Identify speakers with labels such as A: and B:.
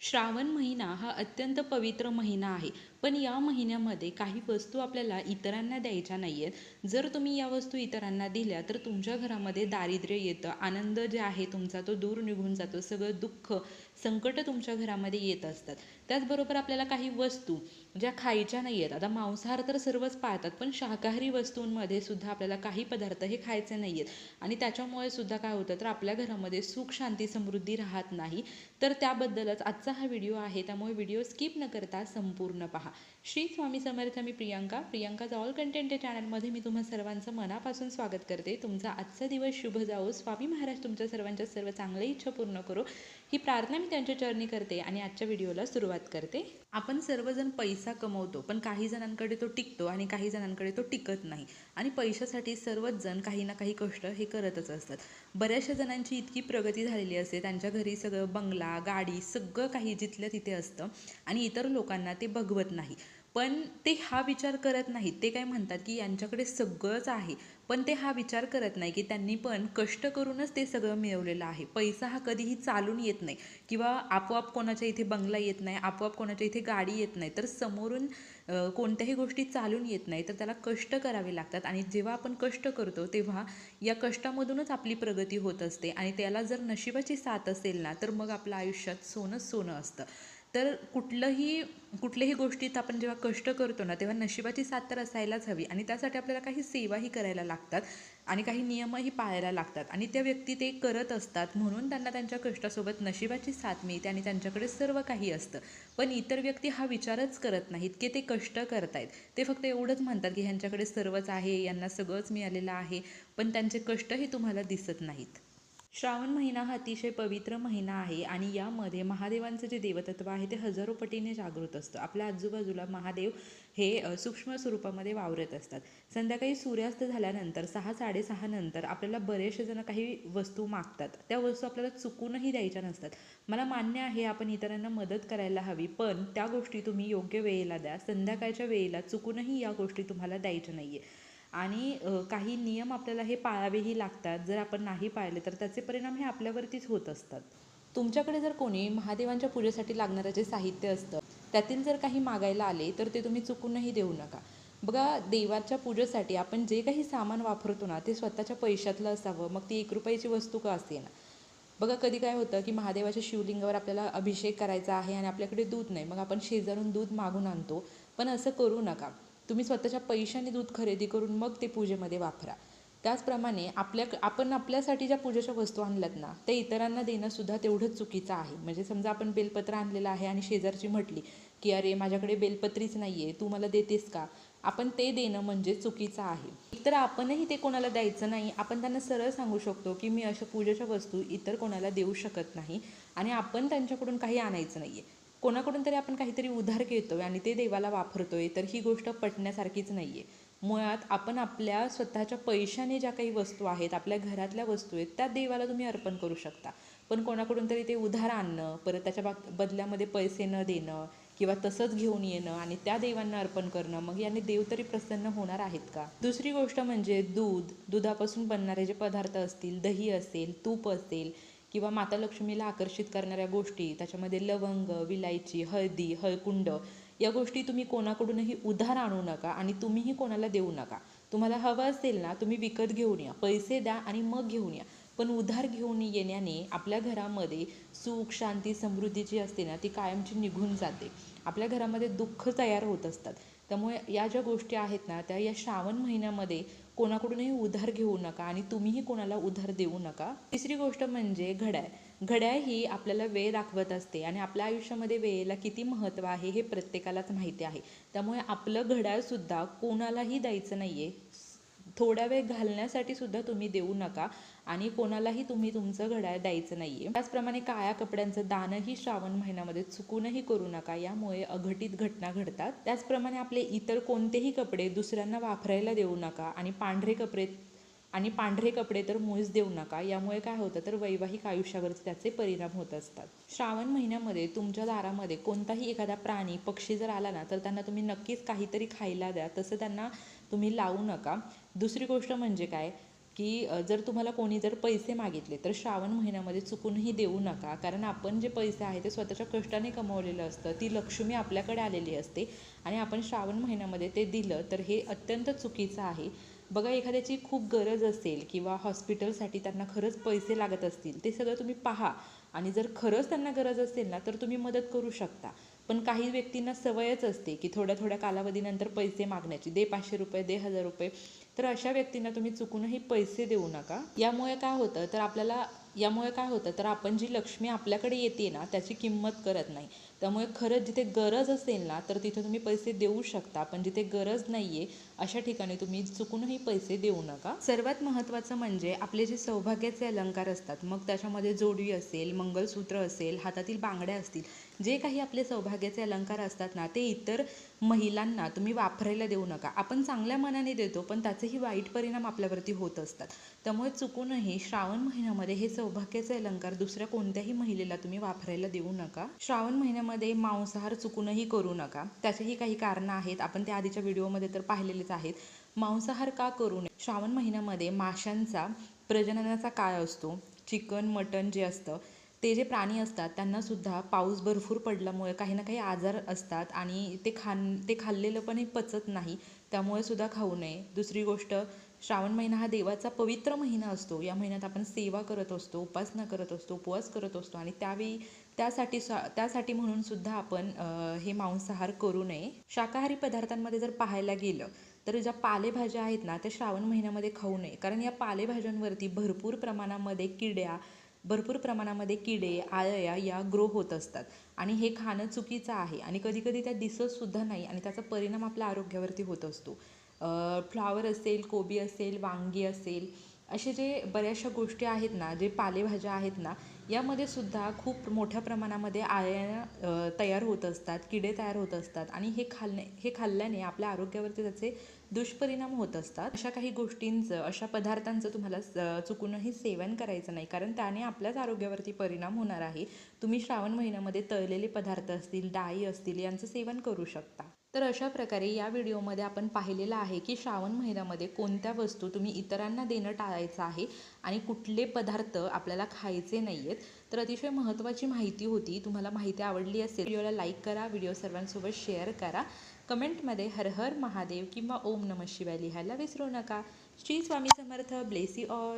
A: श्रावण महिना हा अत्यंत पवित्र महिना आहे. पण या महिन्यामध्ये काही वस्तू आपल्याला इतरांना द्यायच्या नाही आहेत जर तुम्ही या वस्तू इतरांना दिल्या तर तुमच्या घरामध्ये दारिद्र्य येतं आनंद जे आहे तुमचा तो दूर निघून जातो सगळं दुःख संकट तुमच्या घरामध्ये येत असतात. त्याचबरोबर आपल्याला काही वस्तू ज्या खायच्या नाही आहेत आता मांसाहार तर सर्वच पाळतात पण शाकाहारी वस्तूंमध्ये सुद्धा आपल्याला काही पदार्थ हे खायचे नाही आहेत आणि त्याच्यामुळे सुद्धा काय होतं तर आपल्या घरामध्ये सुख शांती समृद्धी राहत नाही. तर त्याबद्दलच आजचा हा व्हिडिओ आहे त्यामुळे व्हिडिओ स्किप न करता संपूर्ण पहा. श्री स्वामी समर्थ मी प्रियंका. प्रियंकाचा ऑल कंटेंट या चॅनलमध्ये मी तुम्हा सर्वांचं मनापासून स्वागत करते. तुमचा आजचा दिवस शुभ जाऊ स्वामी महाराज तुमच्या सर्वांच्या सर्व चांगल्या इच्छा पूर्ण करो. ही प्रार्थना मी त्यांच्या चरणी करते आणि आजच्या व्हिडिओला सुरुवात करते. आपण सर्वजण पैसा कमवतो पण काही जणांकडे तो टिकतो आणि काही जणांकडे तो टिकत नाही. आणि पैशासाठी सर्वच जण काही ना काही कष्ट हे करतच असतात. बऱ्याचशा जणांची इतकी प्रगती झालेली असते. त्यांच्या घरी सगळं बंगला गाडी सगळं काही जिथलं तिथे असतं. आणि इतर लोकांना ते बघवत नाही. पण ते हा विचार करत नाहीत. ते काय म्हणतात की यांच्याकडे सगळंच आहे. पण ते हा विचार करत नाही की त्यांनी पण कष्ट करूनच ते सगळं मिळवलेलं आहे. पैसा हा कधीही चालून येत नाही. किंवा आपोआप कोणाच्या इथे बंगला येत नाही आपोआप कोणाच्या इथे गाडी येत नाही. तर समोरून कोणत्याही गोष्टी चालून येत नाही. तर त्याला कष्ट करावे लागतात. आणि जेव्हा आपण कष्ट करतो तेव्हा या कष्टामधूनच आपली प्रगती होत असते. आणि त्याला जर नशिबाची साथ असेल ना तर मग आपलं आयुष्यात सोनंच सोनं असतं. तर कुठलंही कुठल्याही गोष्टीत आपण जेव्हा कष्ट करतो ना तेव्हा नशिबाची साथ तर असायलाच हवी. आणि त्यासाठी आपल्याला काही सेवाही करायला लागतात आणि काही नियमही पाळायला लागतात. आणि त्या व्यक्ती ते करत असतात म्हणून त्यांना त्यांच्या कष्टासोबत नशिबाची साथ मिळते आणि त्यांच्याकडे सर्व काही असतं. पण इतर व्यक्ती हा विचारच करत नाहीत की ते कष्ट करतायत. ते फक्त एवढंच म्हणतात की ह्यांच्याकडे सर्वच आहे यांना सगळंच मिळालेलं आहे पण त्यांचे कष्टही तुम्हाला दिसत नाहीत. श्रावण महिना हा अतिशय पवित्र महिना आहे आणि यामध्ये महादेवांचं जे देवतत्व आहे ते हजारो पटीने जागृत असतं. आपल्या आजूबाजूला महादेव हे सूक्ष्म स्वरूपामध्ये वावरत असतात. संध्याकाळी सूर्यास्त झाल्यानंतर सहा साडेसहा नंतर आपल्याला बरेचसे जण काही वस्तू मागतात. त्या वस्तू आपल्याला चुकूनही द्यायच्या नसतात. मला मान्य आहे आपण इतरांना मदत करायला हवी पण त्या गोष्टी तुम्ही योग्य वेळेला द्या. संध्याकाळच्या वेळेला चुकूनही या गोष्टी तुम्हाला द्यायच्या नाही आहे आणि काही नियम आपल्याला हे पाळावेही लागतात. जर आपण नाही पाळले तर त्याचे परिणाम हे आपल्यावरतीच होत असतात. तुमच्याकडे जर कोणी महादेवांच्या पूजेसाठी लागणारं जे साहित्य असतं त्यातील जर काही मागायला आले तर ते तुम्ही चुकूनही देऊ नका. बघा देवाच्या पूजेसाठी आपण जे काही सामान वापरतो ना ते स्वतःच्या पैशातलं असावं. मग ती एक रुपयाची वस्तू का असे ना बघा कधी काय होतं की महादेवाच्या शिवलिंगावर आपल्याला अभिषेक करायचा आहे आणि आपल्याकडे दूध नाही. मग आपण शेजारून दूध मागून आणतो. पण असं करू नका. तुम्ही स्वतःच्या पैशाने दूध खरेदी करून मग ते पूजेमध्ये वापरा. त्याचप्रमाणे आपल्या आपण आपल्यासाठी ज्या पूजेच्या वस्तू आणल्यात ना ते इतरांना देणंसुद्धा तेवढंच चुकीचं आहे. म्हणजे समजा आपण बेलपत्र आणलेलं आहे आणि शेजारची म्हटली की अरे माझ्याकडे बेलपत्रीच नाही आहे तू मला देतेस का? आपण ते देणं म्हणजे चुकीचं आहे. एकतर आपणही ते कोणाला द्यायचं नाही आपण त्यांना सरळ सांगू शकतो की मी अशा पूजेच्या वस्तू इतर कोणाला देऊ शकत नाही आणि आपण त्यांच्याकडून काही आणायचं नाही आहे कोणाकडून तरी आपण काहीतरी उधार घेतोय आणि ते देवाला वापरतोय तर ही गोष्ट पटण्यासारखीच नाही आहे मुळात आपण आपल्या स्वतःच्या पैशाने ज्या काही वस्तू आहेत आपल्या घरातल्या वस्तू आहेत त्या देवाला तुम्ही अर्पण करू शकता. पण कोणाकडून तरी ते उधार आणणं परत त्याच्या बाग बदल्यामध्ये पैसे न देणं किंवा तसंच घेऊन येणं आणि त्या देवांना अर्पण करणं मग याने देव तरी प्रसन्न होणार आहेत का? दुसरी गोष्ट म्हणजे दूध. दुधापासून बनणारे जे पदार्थ असतील दही असेल तूप असेल किंवा माता लक्ष्मीला आकर्षित करणाऱ्या गोष्टी त्याच्यामध्ये लवंग विलायची हळदी हळकुंड या गोष्टी तुम्ही कोणाकडूनही उधार आणू नका आणि तुम्हीही कोणाला देऊ नका. तुम्हाला हवं असेल ना तुम्ही विकत घेऊन या पैसे द्या आणि मग घेऊन या. पण उधार घेऊन येण्याने आपल्या घरामध्ये सुख शांती समृद्धी जी असते ना ती कायमची निघून जाते. आपल्या घरामध्ये दुःख तयार होत असतात. त्यामुळे या ज्या गोष्टी आहेत ना त्या या श्रावण महिन्यामध्ये कोणाकडूनही उधार घेऊ नका आणि तुम्हीही कोणाला उधार देऊ नका. तिसरी गोष्ट म्हणजे घड्याळ. घड्याळ ही आपल्याला वेळ दाखवत असते आणि आपल्या आयुष्यामध्ये वेळेला किती महत्त्व आहे हे प्रत्येकालाच माहिती आहे. त्यामुळे आपलं घड्याळसुद्धा कोणालाही द्यायचं नाही आहे थोडा वेळ घालण्यासाठी सुद्धा तुम्ही देऊ नका आणि कोणालाही तुम्ही तुमचं घड्याळ द्यायचं नाही आहे त्याचप्रमाणे काळ्या कपड्यांचं दानही श्रावण महिन्यामध्ये चुकूनही करू नका यामुळे अघटित घटना घडतात. त्याचप्रमाणे आपले इतर कोणतेही कपडे दुसऱ्यांना वापरायला देऊ नका आणि पांढरे कपडे आणि पांढरे कपडे तर मुळीच देऊ नका यामुळे काय होतं तर वैवाहिक आयुष्यावरच त्याचे परिणाम होत असतात. श्रावण महिन्यामध्ये तुमच्या दारामध्ये कोणताही एखादा प्राणी पक्षी जर आला ना तर त्यांना तुम्ही नक्कीच काहीतरी खायला द्या तसं त्यांना तुम्ही लावू नका. दुसरी गोष्ट म्हणजे काय? की जर तुम्हाला कोणी जर पैसे मागितले तर श्रावण महिन्यामध्ये चुकूनही देऊ नका. कारण आपण जे पैसे आहे ते स्वतःच्या कष्टाने कमवलेलं असतं. ती लक्ष्मी आपल्याकडे आलेली असते आणि आपण श्रावण महिन्यामध्ये ते दिलं तर हे अत्यंत चुकीचं आहे. बघा एखाद्याची खूप गरज असेल किंवा हॉस्पिटलसाठी त्यांना खरंच पैसे लागत असतील ते सगळं तुम्ही पहा. आणि जर खरंच त्यांना गरज असेल ना तर तुम्ही मदत करू शकता. पण काही व्यक्तींना सवयच असते की थोड्या थोड्या कालावधीनंतर पैसे मागण्याची. दे पाचशे रुपये दे हजार रुपये. तर अशा व्यक्तींना तुम्ही चुकूनही पैसे देऊ नका. यामुळे काय होतं? तर आपल्याला यामुळे काय होतं तर आपण जी लक्ष्मी आपल्याकडे येते ना त्याची किंमत करत नाही. त्यामुळे खरंच जिथे गरज असेल ना तर तिथे तुम्ही पैसे देऊ शकता. पण जिथे गरज नाही आहे अशा ठिकाणी तुम्ही चुकूनही पैसे देऊ नका. सर्वात महत्त्वाचं म्हणजे आपले जे सौभाग्याचे अलंकार असतात मग त्याच्यामध्ये जोडवी असेल मंगलसूत्र असेल हातातील बांगड्या असतील जे काही आपले सौभाग्याचे अलंकार असतात ना ते इतर महिलांना तुम्ही वापरायला देऊ नका. आपण चांगल्या मनाने देतो पण त्याचेही वाईट परिणाम आपल्यावरती होत असतात. त्यामुळे चुकूनही श्रावण महिन्यामध्ये हे सौभाग्याचे अलंकार दुसऱ्या कोणत्याही महिलेला तुम्ही वापरायला देऊ नका. श्रावण महिन्यामध्ये मांसाहार चुकूनही करू नका. त्याचेही काही कारणं आहेत. आपण त्या आधीच्या व्हिडिओमध्ये तर पाहिलेलेच आहेत. मांसाहार का करू नये? श्रावण महिन्यामध्ये माशांचा प्रजननाचा काळ असतो. चिकन मटन जे असतं ते जे प्राणी असतात त्यांना सुद्धा पाऊस भरपूर पडल्यामुळे काही ना काही आजार असतात आणि ते खान ते खाल्लेलं पण हे पचत नाही. त्यामुळे सुद्धा खाऊ नये. दुसरी गोष्ट श्रावण महिना हा देवाचा पवित्र महिना असतो. या महिन्यात आपण सेवा करत असतो उपासना करत असतो उपवास करत असतो आणि त्यावेळी त्यासाठी स्वा त्यासाठी म्हणून सुद्धा आपण हे मांसाहार करू नये. शाकाहारी पदार्थांमध्ये जर पाहायला गेलं तर ज्या पालेभाज्या आहेत ना त्या श्रावण महिन्यामध्ये खाऊ नये. कारण या पालेभाज्यांवरती भरपूर प्रमाणामध्ये किड्या भरपूर प्रमाणामध्ये किडे आळया या ग्रो होत असतात. आणि हे खाणं चुकीचं आहे. आणि कधीकधी त्या दिसतसुद्धा नाही आणि त्याचा परिणाम आपल्या आरोग्यावरती होत असतो. फ्लावर असेल कोबी असेल वांगी असेल असे जे बऱ्याचशा गोष्टी आहेत ना जे पालेभाज्या आहेत ना यामध्ये सुद्धा खूप मोठ्या प्रमाणामध्ये आळ्या तयार होत असतात किडे तयार होत असतात आणि हे खाल्ले हे खाल्ल्याने आपल्या आरोग्यावरती त्याचे दुष्परिणाम होत असतात. अशा काही गोष्टींचं अशा पदार्थांचं तुम्हाला चुकूनही सेवन करायचं नाही कारण त्याने आपल्याच आरोग्यावरती परिणाम होणार आहे. तुम्ही श्रावण महिन्यामध्ये तळलेले पदार्थ असतील डाळी असतील यांचं सेवन करू शकता. तर अशा प्रकारे या व्हिडिओमध्ये आपण पाहिलेलं आहे की श्रावण महिन्यामध्ये कोणत्या वस्तू तुम्ही इतरांना देणं टाळायचं आहे आणि कुठले पदार्थ आपल्याला खायचे नाही आहेत तर अतिशय महत्त्वाची माहिती होती. तुम्हाला माहिती आवडली असेल व्हिडिओला लाईक करा व्हिडिओ सर्वांसोबत शेअर करा. कमेंटमध्ये हर हर महादेव किंवा ओम नम शिवाय लिहायला विसरू नका. Shri Swami Samarth. Bless you all